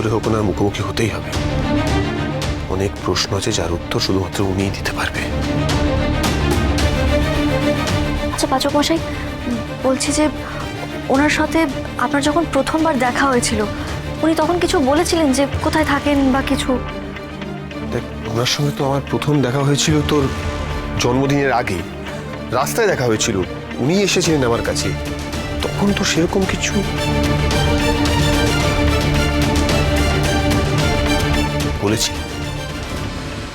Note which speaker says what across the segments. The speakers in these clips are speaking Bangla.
Speaker 1: করে হোক ওনার মুখোমুখি হতেই হবে। অনেক প্রশ্ন আছে যার উত্তর শুধুমাত্র উনিই দিতে পারবে।
Speaker 2: আচ্ছা পাচক মশাই বলছি যে ওনার সাথে আপনার যখন প্রথমবার দেখা হয়েছিল উনি তখন কিছু বলেছিলেন যে কোথায় থাকেন বা কিছু?
Speaker 1: দেখ ওনার সঙ্গে তো আমার প্রথম দেখা হয়েছিল তোর জন্মদিনের আগে। রাস্তায় দেখা হয়েছিল। উনি এসেছিলেন আমার কাছে। তখন তো সেরকম কিছু বলেছি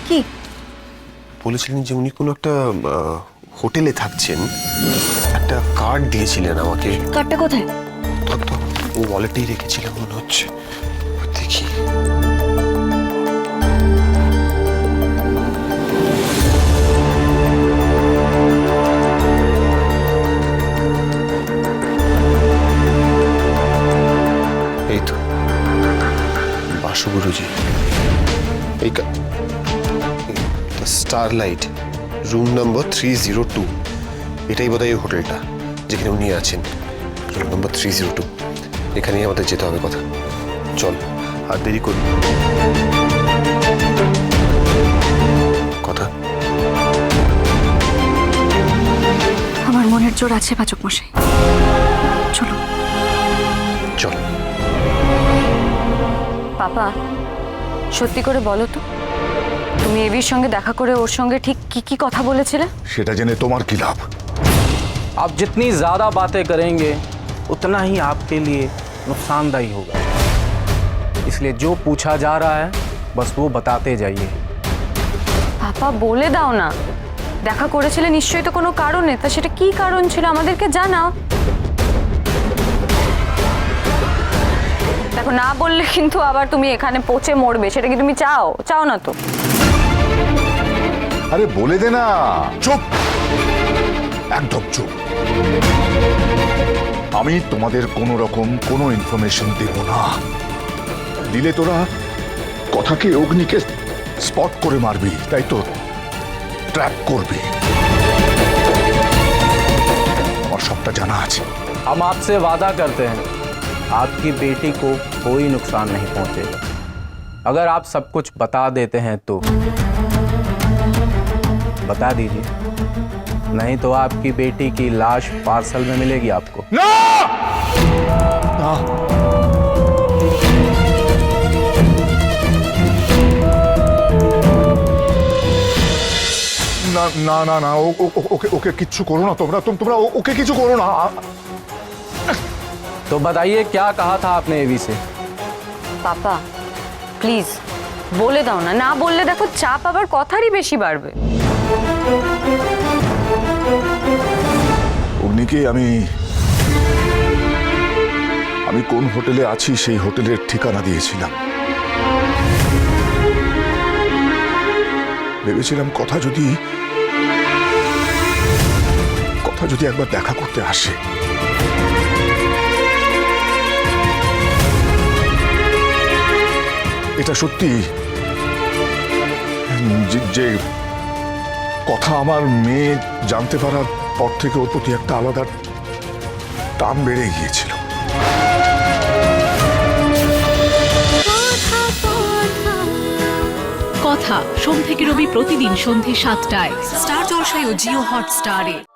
Speaker 2: কি?
Speaker 1: বলেছিলেন যে উনি কোনো একটা হোটেলে থাকছেন। একটা কার্ড দিয়েছিলেন আমাকে।
Speaker 2: কার্ডটা কোথায়?
Speaker 1: ও ওয়ালেটেই রেখেছিলাম মনে হচ্ছে। দেখি। এই তো। বাসুগুরুজি এই Starlight room number three zero two এটাই বোধহয় এই হোটেলটা যেখানে উনি আছেন। Room number three zero two এখানেই আমাদের যেতে হবে কথা। চল আর দেরি করি। কথা?
Speaker 2: আমার মনের জোর আছে পাচক মশাই। চলো।
Speaker 1: চল।
Speaker 3: পাপা সত্যি করে বলো তো তুমি এবির সঙ্গে দেখা করে ওর সঙ্গে ঠিক কি কি কথা বলেছিলে
Speaker 4: সেটা জেনে তোমার কি লাভ
Speaker 5: आप जितनी ज़्यादा बातें करेंगे उतना ही आपके लिए नुकसानदायी होगा इसलिए जो पूछा जा रहा है बस वो बताते जाइए
Speaker 3: পাপা বলে দাও না দেখা করেছিলে নিশ্চয়ই তো কোনো কারণে তা সেটা কি কারণ ছিল আমাদেরকে জানাও দেখো না বললে কিন্তু আবার তুমি এখানে পচে মরবে সেটা কি তুমি চাও চাও না তো
Speaker 4: আরে বলে দে না চুপ একদম চুপ আমি তোমাদের কোনো রকম কোনো ইনফরমেশন দেব না দিলে তোরা কথাকে অগ্নিকে স্পট করে মারবি তাই তো ট্র্যাপ করবি আমার সবটা জানা আছে
Speaker 5: हम आपसे वादा करते हैं आपकी बेटी को कोई नुकसान नहीं पहुंचेगा अगर आप सब कुछ बता देते हैं तो बता दीजिए नहीं तो आपकी बेटी की लाश पार्सल में मिलेगी आपको
Speaker 4: না না না না না না ও- ও- ও- ওকে ওকে কিচ্ছু করো না তোমরা তোম- তোমরা ও- ওকে কিছু করো না
Speaker 5: तो बताइए क्या कहा था आपने एवी से
Speaker 3: পাপা প্লিজ বলে দাও না না বললে দেখো চাপ আবার কথারই বেশি বাড়বে
Speaker 4: অগ্নিকে আমি আমি কোন হোটেলে আছি সেই হোটেলের ঠিকানা দিয়েছিলাম ভেবেছিলাম কথা যদি কথা যদি একবার দেখা করতে আসে এটা সত্যি? যে- কথা আমার মেয়ে জানতে পারার পর থেকে ওর প্রতি একটা আলাদা টান বেড়ে গিয়েছিল।
Speaker 6: কথা সোম থেকে রবি প্রতিদিন সন্ধে সাতটায়। স্টার জলসায় ও জিও হটস্টারে।